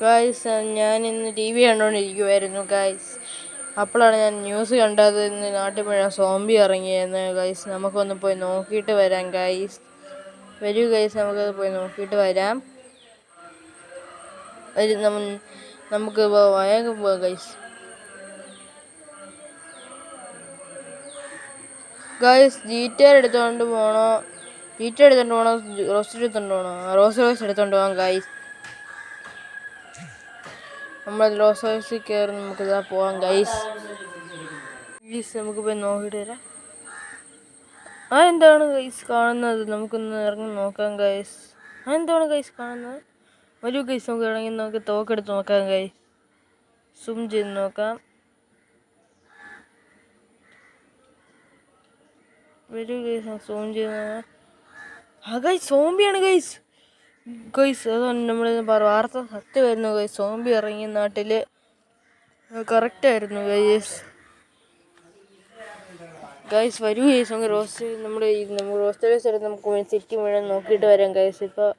Guys ഞാൻ ഇന്ന് T V കണ്ടുകൊണ്ടിരിക്കുമായിരുന്നു guys അപ്പോഴാണ് ഞാൻ ന്യൂസ് കണ്ടത്. ഇന്ന് നാട്ടിൽ പോയ സോംബി ഇറങ്ങിയെന്ന് ഗൈസ് നമുക്കൊന്ന് പോയി നോക്കിയിട്ട് വരാം ഗൈസ് വരൂ ഗൈസ് നമുക്കത് പോയി നോക്കിയിട്ട് വരാം. ഒരു നമ്മ- നമുക്ക് വയകം പോവാം ഗൈസ് ഗൈസ് ജീറ്റാർ എടുത്തുകൊണ്ട് പോകണോ ജീറ്റാർ എടുത്തുകൊണ്ട് പോകണോ റോസ് എടുത്തുകൊണ്ട് പോകണോ റോസ് റോസ് എടുത്തുകൊണ്ട് പോകാം ഗൈസ് നമ്മൾ ലോസ് ഹൗസിൽ കയറി നമുക്ക് ഇതാ പോവാം ഗൈസ് ഗൈസ് നമുക്ക് പോയി നോക്കിയിട്ട് വരാം. ആ എന്താണ് ഗൈസ് കാണുന്നത്? നമുക്കൊന്ന് ഇറങ്ങി നോക്കാം ഗൈസ് ആ എന്താണ് ഗൈസ് കാണുന്നത്? വരൂ ഗൈസ് നമുക്ക് ഇറങ്ങി നമുക്ക് തോക്കെടുത്ത് നോക്കാം ഗൈസ് സൂം ചെയ്ത് നോക്കാം. വരൂ ഗൈസ് സൂം ചെയ്ത് നോക്കാം. ആ ഗൈസ് സോംബിയാണ് ഗൈസ് ഗൈസ് അതാണ് നമ്മൾ വാർത്ത സത്യമായിരുന്നു ഗൈസ്. സോംബി ഇറങ്ങിയ നാട്ടിൽ കറക്റ്റായിരുന്നു ഗൈസ്. ഗൈസ് വരൂ ഗൈസ് നമുക്ക് റോസ്റ്റ് നമ്മൾ നമ്മൾ റോസ്റ്റ് സ്ഥലത്ത് നമുക്ക് സിറ്റി മുഴുവൻ നോക്കിയിട്ട് വരാം ഗൈസ്. ഇപ്പോൾ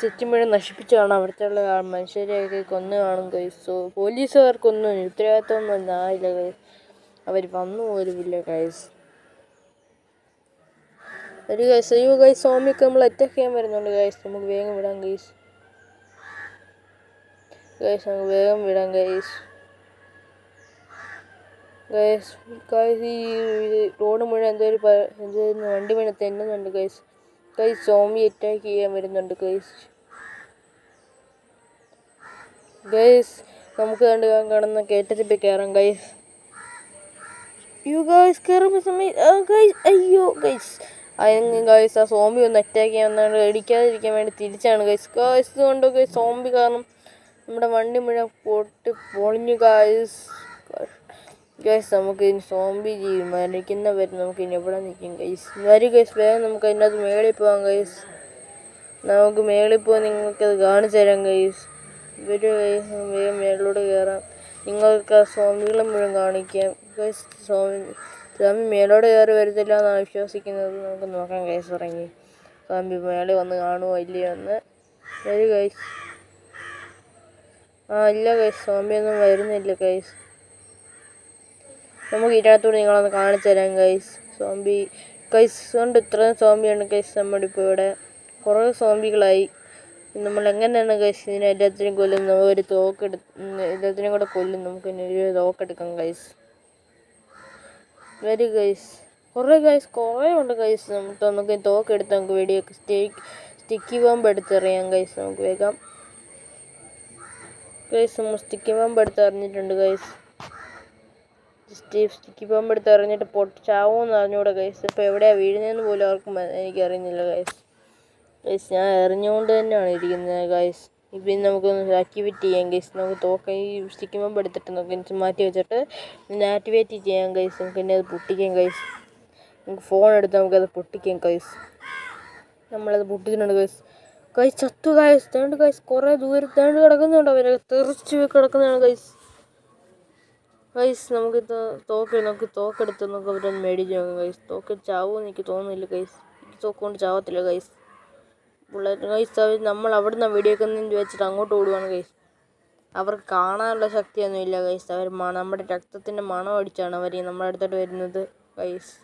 സിറ്റി മുഴുവൻ നശിപ്പിച്ച് കാണാം. അവിടുത്തെ ഉള്ള മനുഷ്യരെയൊക്കെ കൊന്നു കാണും ഗൈസ്. സോ പോലീസുകാർക്കൊന്നും ഉത്തരവാദിത്തമൊന്നും ആയില്ല ഗൈസ്. അവർ വന്നു പോലുമില്ല ഗൈസ്. ഒരു ഗൈസ് അയ്യോ ഗൈസ് സോമിയൊക്കെ നമ്മൾ അറ്റാക്ക് ചെയ്യാൻ വരുന്നുണ്ട് ഗൈസ് നമുക്ക് വേഗം വിടാം ഗൈസ് ഗൈസ് നമുക്ക് വേഗം വിടാം ഗൈസ് ഗൈസ് ഗൈസ് ഈ റോഡ് മുഴുവൻ എന്തോ ഒരു എന്തോ വണ്ടി മുഴുവൻ തെന്നുന്നുണ്ട് ഗൈസ് ഗൈസ് സോമി അറ്റാക്ക് ചെയ്യാൻ വരുന്നുണ്ട് ഗൈസ് ഗൈസ് നമുക്ക് കണ്ട് കാണുന്ന പോയി കയറാം ഗൈസ് യു ഗൈസ് കയറുമ്പോൾ സമയം അയ്യോ ഗൈസ് അതിന് ഗൈസ് ആ സോംബി ഒന്ന് അറ്റാക്ക് ചെയ്യാൻ വന്നാണ് ഇടിക്കാതിരിക്കാൻ വേണ്ടി തിരിച്ചാണ് ഗൈസ് ഗൈസ് കൊണ്ട് ഗൈസ് സോംബി കാരണം നമ്മുടെ വണ്ടി മുഴുവൻ പൊട്ടി പൊളിഞ്ഞു ഗൈസ് ഗൈസ് നമുക്ക് ഇനി സോംബി ചെയ്യും മരിക്കുന്നവരെ നമുക്ക് ഇനി എവിടെ നിൽക്കും ഗൈസ് വരും ഗൈസ് വേഗം നമുക്ക് അതിനകത്ത് മേളിൽ പോകാം ഗൈസ് നമുക്ക് മേളിൽ പോയി നിങ്ങൾക്കത് കാണിച്ചു തരാം ഗൈസ് വരും ഗൈസ് വേഗം മേളിലൂടെ കയറാം. നിങ്ങൾക്ക് ആ സോംബികളെ മുഴുവൻ കാണിക്കാം. ഗൈസ് സോമി സ്വാമി മേലോട്ട് കയറി വരത്തില്ല എന്നാണ് വിശ്വസിക്കുന്നത്? നമുക്ക് നോക്കാം കേസ് ഇറങ്ങി സ്വാമി മേളിൽ വന്ന് കാണുമോ ഇല്ലയോ എന്ന്. വരും കേസ്. ആ ഇല്ല ഗൈസ് സ്വാമിയൊന്നും വരുന്നില്ല കേസ്. നമുക്ക് ഇതിനകത്തൂടെ നിങ്ങളൊന്ന് കാണിച്ചു തരാം കൈസ്. സോംബി കൈസ് കൊണ്ട് ഇത്രയും സോംബിയാണ് നമ്മുടെ ഇപ്പോൾ ഇവിടെ. കുറേ സോംബികളായി നമ്മൾ എങ്ങനെയാണ് കൈസ് ഇതിനെ എല്ലാത്തിനും കൊല്ലുന്നത്? ഒരു തോക്കെടു എല്ലാത്തിനും കൂടെ കൊല്ലും. നമുക്ക് ഒരു തോക്കെടുക്കാം ഗൈസ് വരും ഗൈസ് കുറേ ഗൈസ് കുറേ ഉണ്ട് ഗൈസ് നമുക്ക് നമുക്ക് തോക്കെടുത്ത് നമുക്ക് വെടിയൊക്കെ സ്റ്റേക്ക് സ്റ്റിക്കി ബോംബ് എടുത്തെറിയാം ഗൈസ് നമുക്ക് വേഗം. ഗൈസ് നമ്മൾ സ്റ്റിക്കി ബോംബ് എടുത്ത് എറിഞ്ഞിട്ടുണ്ട് ഗൈസ് സ്റ്റീവ് സ്റ്റിക്കി ബോംബ് എടുത്ത് എറിഞ്ഞിട്ട് പൊട്ടിച്ചാവോന്ന് അറിഞ്ഞൂടെ ഗൈസ് ഇപ്പോൾ എവിടെയാണ് വീഴുന്നതെന്ന് പോലും അവർക്കും എനിക്കറിയുന്നില്ല ഗൈസ് ഗൈസ് ഞാൻ എറിഞ്ഞുകൊണ്ട് തന്നെയാണ് ഇരിക്കുന്നത് ഗൈസ് ഇപ്പം നമുക്കൊന്ന് ആക്ടിവേറ്റ് ചെയ്യാം ഗൈസ് നമുക്ക് തോക്ക ഈ സ്റ്റിക്കി മുമ്പ് എടുത്തിട്ട് നമുക്ക് മാറ്റി വെച്ചിട്ട് പിന്നെ ആക്ടിവേറ്റ് ചെയ്യാം ഗൈസ് നമുക്ക് പിന്നെ അത് പൊട്ടിക്കാം ഗൈസ് നമുക്ക് ഫോൺ എടുത്ത് നമുക്കത് പൊട്ടിക്കാം ഗൈസ് നമ്മളത് പൊട്ടിക്കുന്നുണ്ട് ഗൈസ് ഗൈസ് ചത്തു ഗൈസ് തേണ്ട് ഗൈസ് കുറേ ദൂരം തേണ്ട് കിടക്കുന്നുണ്ട് അവരെ. തെറിച്ച് കിടക്കുന്നതാണ് ഗൈസ് ഗൈസ് നമുക്ക് തോക്ക് നമുക്ക് തോക്കെടുത്ത് നമുക്ക് അവരൊന്ന് മേടിച്ച് നോക്കാം ഗൈസ് തോക്ക് ചാവുമെന്ന് എനിക്ക് തോന്നുന്നില്ല ഗൈസ് തോക്കുകൊണ്ട് തോക്ക് കൊണ്ട് ചാവത്തില്ല ഗൈസ് ബുള്ളറ്റ് ഗൈസ് അവർ നമ്മൾ അവിടുന്ന് വെടിയൊക്കെ വെച്ചിട്ട് അങ്ങോട്ട് ഓടുവാണ് ഗൈസ് അവർക്ക് കാണാനുള്ള ശക്തിയൊന്നും ഇല്ല ഗൈസ് അവർ നമ്മുടെ രക്തത്തിന്റെ മണം അടിച്ചാണ് അവർ നമ്മുടെ അടുത്തോട്ട് വരുന്നത് ഗൈസ്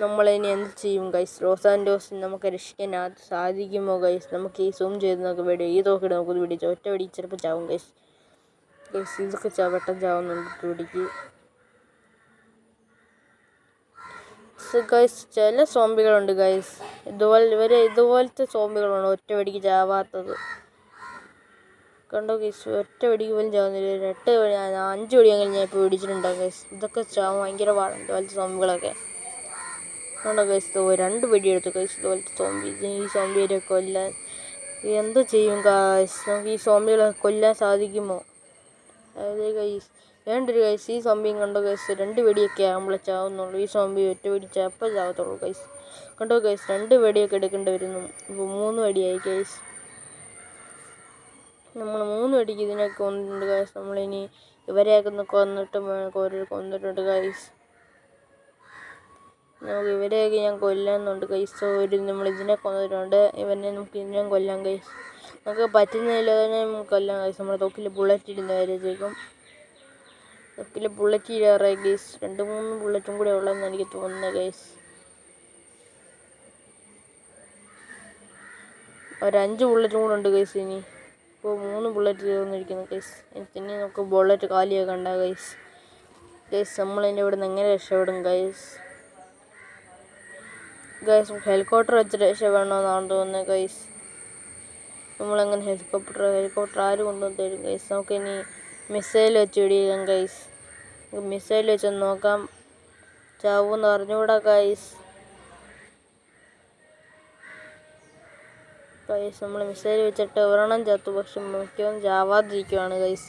നമ്മളിനി എന്ത് ചെയ്യും ഗൈസ് റോസ് നമുക്ക് രക്ഷിക്കാൻ സാധിക്കുമോ ഗൈസ് നമുക്ക് ഈ സൂം ചെയ്ത് നമുക്ക് വെടി ഈ തോക്കിട്ട് നമുക്ക് വെടിച്ച് ഒറ്റ വെടി ചിലപ്പോൾ ചാവും ഗൈസ് ഗൈസ് ഇതൊക്കെ ചാവട്ടം ചാവുന്നുണ്ട് വെടിക്ക് ഗൈസ് ചില സോംബികളുണ്ട് ഗൈസ് ഇതുപോലെ ഇവരെ ഇതുപോലത്തെ സോംബികളുണ്ട് ഒറ്റ വെടിക്ക് ചാവാത്തത്. കണ്ടോ ഗൈസ് ഒറ്റ വെടിക്ക് പോലും ചാവുന്നില്ല. എട്ട് വെടി അഞ്ച് വെടിയെങ്കിലും ഞാൻ ഇപ്പോൾ പിടിച്ചിട്ടുണ്ടാവും ഗൈസ് ഇതൊക്കെ ചാവും ഭയങ്കര പാടാണ് ഇതുപോലത്തെ സോംബികളൊക്കെ. കണ്ടോ ഗൈസ് ഇത് രണ്ട് വെടി എടുത്തു ഗൈസ് ഇതുപോലത്തെ സോംബി. ഈ സോംബിയെ കൊല്ലാൻ. എന്ത് ചെയ്യും ഗൈസ് നമുക്ക് ഈ സോംബികളെ കൊല്ലാൻ സാധിക്കുമോ? അതായത് ഗൈസ് വേണ്ടൊരു ഗൈസ് ഈ സോംബിയും കണ്ടോ ഗൈസ് രണ്ട് വെടിയൊക്കെ ആകുമ്പോഴേ ചാവുന്നുള്ളൂ. ഈ സോംബി ഒറ്റ വെടി ചാപ്പേ ചാവത്തുള്ളൂ ഗൈസ് കണ്ടോ ഗൈസ് രണ്ട് വെടിയൊക്കെ എടുക്കേണ്ടി വരുന്നു. ഇപ്പോൾ മൂന്ന് വെടിയായി ഗൈസ് നമ്മൾ മൂന്ന് വെടിക്ക് ഇതിനൊക്കെ കൊന്നിട്ടുണ്ട് ഗൈസ് നമ്മളിനി ഇവരെയൊക്കെ ഒന്ന് കൊന്നിട്ട് ഓരോ കൊന്നിട്ടുണ്ട് ഗൈസ് നമുക്ക് ഇവരെയൊക്കെ ഞാൻ കൊല്ലാന്നുണ്ട് കൈസ് ഒരു നമ്മൾ ഇതിനെ കൊന്നിട്ടുണ്ട്. ഇവനെ നമുക്ക് ഇതിനെയും കൊല്ലാം കൈസ് നമുക്ക് പറ്റുന്നില്ല തന്നെ കൊല്ലാൻ കൈസ് നമ്മുടെ തൊക്കിൽ ബുള്ളറ്റ് ഇടുന്ന വരത്തേക്കും ബുള്ളറ്റ് ഇടാറായി ഗൈസ് രണ്ട് മൂന്ന് ബുള്ളറ്റും കൂടെ ഉള്ളതെന്ന് എനിക്ക് തോന്നുന്നത് ഗൈസ് ഒരഞ്ച് ബുള്ളറ്റും കൂടെ ഉണ്ട് ഗൈസ് ഇനി. ഇപ്പോൾ മൂന്ന് ബുള്ളറ്റ് തീർന്നിരിക്കുന്നു ഗൈസ് ഇനി നമുക്ക് ബുള്ളറ്റ് കാലിയൊക്കെ ഉണ്ടാകും ഗൈസ് ഗൈസ് നമ്മളതിന്റെ ഇവിടെ നിന്ന് എങ്ങനെ രക്ഷപ്പെടും ഗൈസ് ഗൈസ് ഹെലികോപ്റ്റർ വെച്ച് രക്ഷപ്പെടണമെന്നാണ് തോന്നുന്നത് ഗൈസ് നമ്മളങ്ങനെ ഹെലികോപ്റ്റർ ഹെലികോപ്റ്റർ ആര് കൊണ്ടുവന്ന് തരും ഗൈസ് നമുക്കിനി മിസൈൽ വെച്ച് പിടിക്കാം ഗൈസ് മിസൈൽ വെച്ച് നോക്കാം. ചാവൂന്ന് അറിഞ്ഞുകൂടാ കൈസ് കൈസ് നമ്മൾ മിസൈൽ വെച്ചിട്ട് ഒരെണ്ണം ചത്തു പക്ഷെ മിക്കവും ചാവാതിരിക്കുവാണ് കൈസ്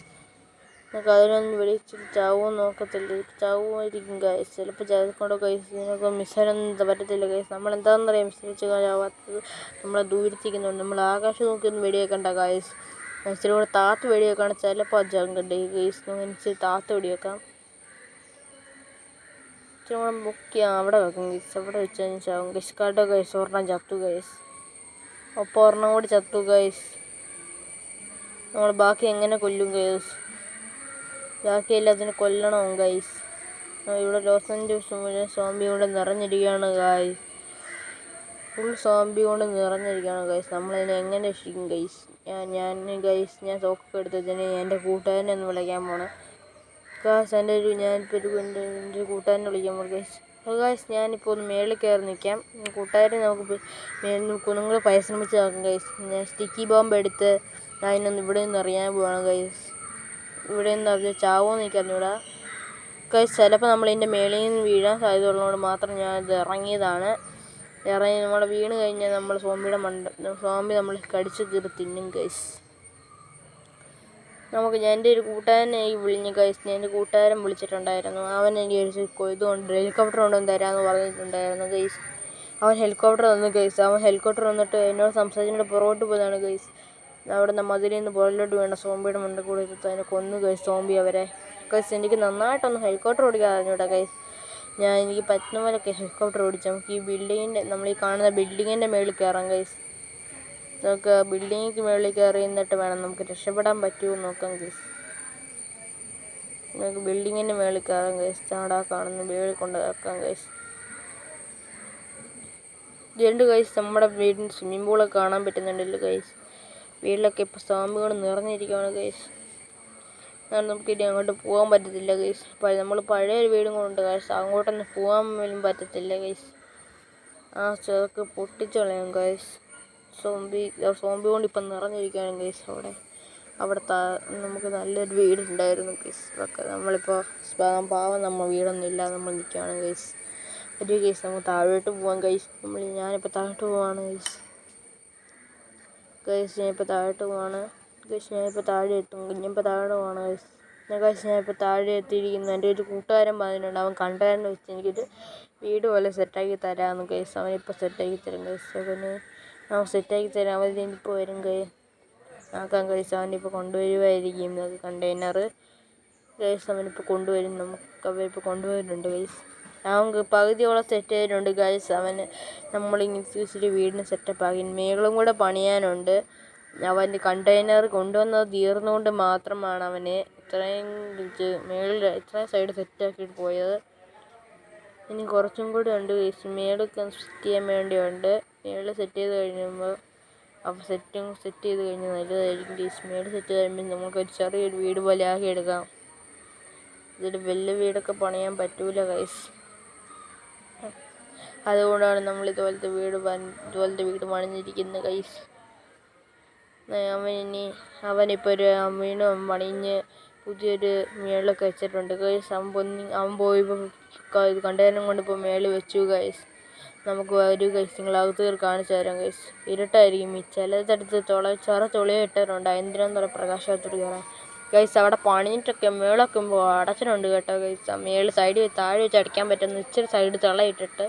നമുക്ക് അതിനൊന്നും വിളിച്ച് ചാവുമെന്ന് നോക്കത്തില്ല. ചാവുമായിരിക്കും കൈസ് ചിലപ്പോൾ ചതിക്കൊണ്ട് കൈസ് ഇതിനൊക്കെ മിസൈലൊന്നും പറ്റത്തില്ല കൈസ് നമ്മൾ എന്താണെന്ന് അറിയാം മിസൈൽ വെച്ച് ചാവാത്തത് നമ്മളെ ദൂരത്തിരിക്കുന്നുണ്ട്. നമ്മൾ ആകാശം നോക്കിയൊന്നും വെടിയേക്കണ്ട കൈസ് ഇച്ചിരി കൂടെ താത്ത് വെടിവെക്കാണ് ചിലപ്പോൾ കണ്ടേ ഗൈസ് നമുക്ക് ഇച്ചിരി താത്ത് വെടിവെക്കാം ഇച്ചിരി കൂടെ അവിടെ വെക്കും ഗൈസ് അവിടെ വെച്ച് കഴിഞ്ഞാൽ ഗൈസ് കാട്ടോ ഗൈസ് ഒരെണ്ണം ചത്തു ഗൈസ് ഒപ്പം ഒരെണ്ണം കൂടി ചത്തു ഗൈസ് നമ്മൾ ബാക്കി എങ്ങനെ കൊല്ലും ഗൈസ് ബാക്കി എല്ലാത്തിനും കൊല്ലണം ഗൈസ് ഇവിടെ ലോസ് ജ്യൂസ് മുഴുവൻ സോംബി കൊണ്ട് നിറഞ്ഞിരിക്കുകയാണ് ഗൈസ് ഫുൾ സോംബി കൊണ്ട് നിറഞ്ഞിരിക്കുകയാണ് ഗൈസ് നമ്മളതിനെ എങ്ങനെ രക്ഷിക്കും ഗൈസ് ഞാൻ ഞാൻ ഗൈസ് ഞാൻ തോക്കൊക്കെ എടുത്തതിന് എന്റെ കൂട്ടുകാരനെ ഒന്ന് വിളിക്കാൻ പോണേ. ഗായ്സ് എന്റെ ഒരു ഞാനിപ്പോൾ ഒരു എന്റെ എന്റെ കൂട്ടുകാരനെ വിളിക്കാൻ പോകണം ഗൈസ് അപ്പോൾ ഗൈസ് ഞാനിപ്പോൾ ഒന്ന് മേളിൽ കയറി നിൽക്കാം. കൂട്ടുകാരെ നമുക്ക് മേളിൽ കുന്നുങ്ങൾ പരിശ്രമിച്ച് നോക്കാം ഗൈസ് ഞാൻ സ്റ്റിക്കി ബോംബ് എടുത്ത് അതിനൊന്ന് ഇവിടെ നിന്ന് അറിയാൻ പോവാണ് ഗൈസ് ഇവിടെ നിന്ന് അറിഞ്ഞാൽ ചാവുമെന്ന് എനിക്ക് അറിഞ്ഞൂടാ. ഗൈസ് ചിലപ്പോൾ നമ്മൾ ഇതിന്റെ മേളിൽ നിന്ന് വീഴാൻ സാധ്യത ഉള്ളതുകൊണ്ട് മാത്രം ഞാൻ ഇത് ഇറങ്ങിയതാണ്. ഇറങ്ങി നമ്മൾ വീണ് കഴിഞ്ഞാൽ നമ്മൾ സോംബിയുടെ മണ്ട സോംബി നമ്മൾ കടിച്ച് കീറി തിന്നും ഗൈസ് നമുക്ക് ഞാൻ എന്റെ ഒരു കൂട്ടുകാരനെ വിളിഞ്ഞ് ഗൈസ് എന്റെ കൂട്ടുകാരൻ വിളിച്ചിട്ടുണ്ടായിരുന്നു. അവൻ എനിക്ക് ഇതുകൊണ്ട് ഹെലികോപ്റ്റർ കൊണ്ടുവന്ന് തരാമെന്ന് പറഞ്ഞിട്ടുണ്ടായിരുന്നു ഗൈസ് അവൻ ഹെലികോപ്റ്റർ വന്നു ഗൈസ് അവൻ ഹെലികോപ്റ്റർ വന്നിട്ട് എന്നോട് സംസാരിച്ചിട്ട് പുറകോട്ട് പോയതാണ് ഗൈസ് അവിടെ നിന്ന് മതിലിൽ നിന്ന് പുറകിലോട്ട് വേണ്ട സോംബിയുടെ മണ്ട കൂടെ എടുത്ത് അതിനെ കൊന്നു ഗൈസ് സോംബി അവരെ. ഗൈസ് എനിക്ക് നന്നായിട്ടൊന്ന് ഹെലികോപ്റ്റർ ഓടിക്കാൻ അറിഞ്ഞൂടെ ഗൈസ് ഞാൻ എനിക്ക് പറ്റുന്ന പോലെയൊക്കെ ഹെലികോപ്റ്റർ ഓടിച്ചു നമുക്ക് ഈ ബിൽഡിങ്ങിന്റെ നമ്മൾ ഈ കാണുന്ന ബിൽഡിങ്ങിന്റെ മേളിൽ കയറാം ഗൈസ് നമുക്ക് ബിൽഡിങ്ങിക്ക് മുകളിൽ കയറി നിന്നിട്ട് വേണം നമുക്ക് രക്ഷപ്പെടാൻ പറ്റുമോ നോക്കാം ഗൈസ് നമുക്ക് ബിൽഡിങ്ങിന്റെ മുകളിൽ കയറാം ഗൈസ് ചാടാ കാണുന്ന മേളിൽ കൊണ്ട് കയറാം ഗൈസ് രണ്ട് ഗൈസ് നമ്മുടെ വീടിന് സ്വിമ്മിംഗ് പൂളൊക്കെ കാണാൻ പറ്റുന്നുണ്ടല്ലോ ഗൈസ് വീട്ടിലൊക്കെ ഇപ്പോൾ സ്റ്റാമ്പുകൾ നിറഞ്ഞിരിക്കുകയാണ് ഗൈസ് കാരണം നമുക്ക് ഇനി അങ്ങോട്ട് പോകാൻ പറ്റത്തില്ല ഗൈസ് നമ്മൾ പഴയ ഒരു വീടും കൊണ്ട് ഗൈസ് അങ്ങോട്ടൊന്നും പോകാൻ പോലും പറ്റത്തില്ല ഗൈസ് ആ ചെറുക്ക് പൊട്ടിച്ചു കളയാം ഗൈസ് സോംബി സോംബി കൊണ്ട് ഇപ്പം നിറഞ്ഞിരിക്കുകയാണ് ഗൈസ് അവിടെ. അവിടെ നമുക്ക് നല്ലൊരു വീടുണ്ടായിരുന്നു ഗൈസ് ഒക്കെ നമ്മളിപ്പോൾ പാവം നമ്മൾ വീടൊന്നും ഇല്ലാതെ നമ്മൾ നിൽക്കുകയാണ് ഗൈസ് ഒരു ഗൈസ് നമുക്ക് താഴോട്ട് പോകാം ഗൈസ് നമ്മൾ ഞാനിപ്പോൾ താഴോട്ട് പോവാണ് ഗൈസ് ഗൈസ് ഞാനിപ്പോൾ താഴോട്ട് പോവാണ്. ഗൈസ് ഞാനിപ്പോൾ താഴെ എത്തും. ഞാനിപ്പോൾ താഴോട്ട് പോവാണ് ഗൈസ് ഞാൻ ഗൈസ് ഞാനിപ്പോൾ താഴെ എത്തിയിരിക്കുന്നു. എന്റെ ഒരു കൂട്ടുകാരൻ പറഞ്ഞിട്ടുണ്ട് അവൻ കണ്ടതെന്ന് വെച്ച് എനിക്കൊരു വീട് പോലെ സെറ്റാക്കി തരാമെന്ന് ഗൈസ് അവനിപ്പോൾ സെറ്റാക്കി തരും ഗൈസ് അവന് അവൻ സെറ്റാക്കി തരാൻ ഇനിയിപ്പോൾ വരും? കൈ ആക്കാൻ കഴിച്ച് അവനിപ്പോൾ കൊണ്ടുവരുമായിരിക്കും അത് കണ്ടെയ്നർ ഗൈസ് അവനിപ്പോൾ കൊണ്ടുവരും. നമുക്ക് അവരിപ്പോൾ കൊണ്ടുവരുന്നുണ്ട് ഗൈസ് അവൻ പകുതിയോളം സെറ്റ് ചെയ്തിട്ടുണ്ട് ഗൈസ് അവന് നമ്മളിങ്ങനെ ഇച്ചിരി വീടിന് സെറ്റപ്പ് ആക്കി മേളും കൂടെ പണിയാനുണ്ട്. അവന്റെ കണ്ടെയ്നർ കൊണ്ടുവന്നത് തീർന്നുകൊണ്ട് മാത്രമാണ് അവന് ഇത്രയും ഇത് മേളിൽ ഇത്രയും സൈഡ് സെറ്റാക്കിയിട്ട് പോയത്. ഇനി കുറച്ചും കൂടെ ഉണ്ട് ഗൈസ് മേളൊക്കെ സെറ്റ് ചെയ്യാൻ വേണ്ടിയുണ്ട്. മേളിൽ സെറ്റ് ചെയ്ത് കഴിയുമ്പോൾ അപ്പോൾ സെറ്റും സെറ്റ് ചെയ്ത് കഴിഞ്ഞാൽ നല്ലതായിരിക്കും. ഗൈസ് മേളിൽ സെറ്റ് കഴിയുമ്പോൾ നമുക്ക് ഒരു ചെറിയൊരു വീട് പോലെ ആക്കി എടുക്കാം. ഇതൊരു വലിയ വീടൊക്കെ പണിയാൻ പറ്റൂല കൈസ് അതുകൊണ്ടാണ് നമ്മൾ ഇതുപോലത്തെ വീട് ഇതുപോലത്തെ വീട് പണിഞ്ഞിരിക്കുന്നത് കൈസ് അവൻ ഇനി അവനിപ്പോൾ ഒരു വീണ്ടും പണിഞ്ഞ് പുതിയൊരു മേളിലൊക്കെ വെച്ചിട്ടുണ്ട് കൈസ് അവൻ പൊന്നി അവൻ പോയി കണ്ടേനും കൊണ്ട് ഇപ്പോൾ മേളിൽ വെച്ചു ഗൈസ് നമുക്ക് ഒരു ഗൈസ് നിങ്ങൾ അകത്ത് കയറി കാണിച്ചു തരാം ഗൈസ് ഇരുട്ടായിരിക്കും ഈ ചിലതടുത്ത് തുള ചെറു തുളിയ ഇട്ടവരുണ്ട്. എന്തിനാന്ന് പറയാം പ്രകാശത്തോട് കയറാൻ. ഗൈസ് അവിടെ പണിഞ്ഞിട്ടൊക്കെ മേളൊക്കെ അടച്ചിട്ടുണ്ട് കേട്ടോ ഗൈസ് മേളിൽ സൈഡിൽ താഴെ വെച്ച് അടിക്കാൻ പറ്റുന്ന ഇച്ചിരി സൈഡ് തളയിട്ടിട്ട്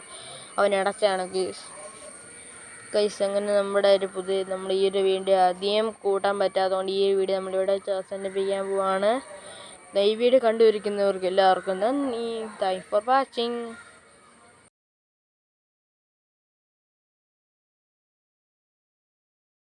അവൻ അടച്ചാണ് ഗൈസ് ഗൈസ് അങ്ങനെ നമ്മുടെ ഒരു പുതിയ നമ്മൾ ഈ ഒരു വീഡിയോ അധികം കൂട്ടാൻ പറ്റാത്തതുകൊണ്ട് ഈ ഒരു വീഡിയോ നമ്മളിവിടെ അവസാനിപ്പിക്കാൻ പോവാണ്. ഈ വീഡിയോ കണ്ടുപിടിക്കുന്നവർക്ക് എല്ലാവർക്കും നന്ദി. Thank for watching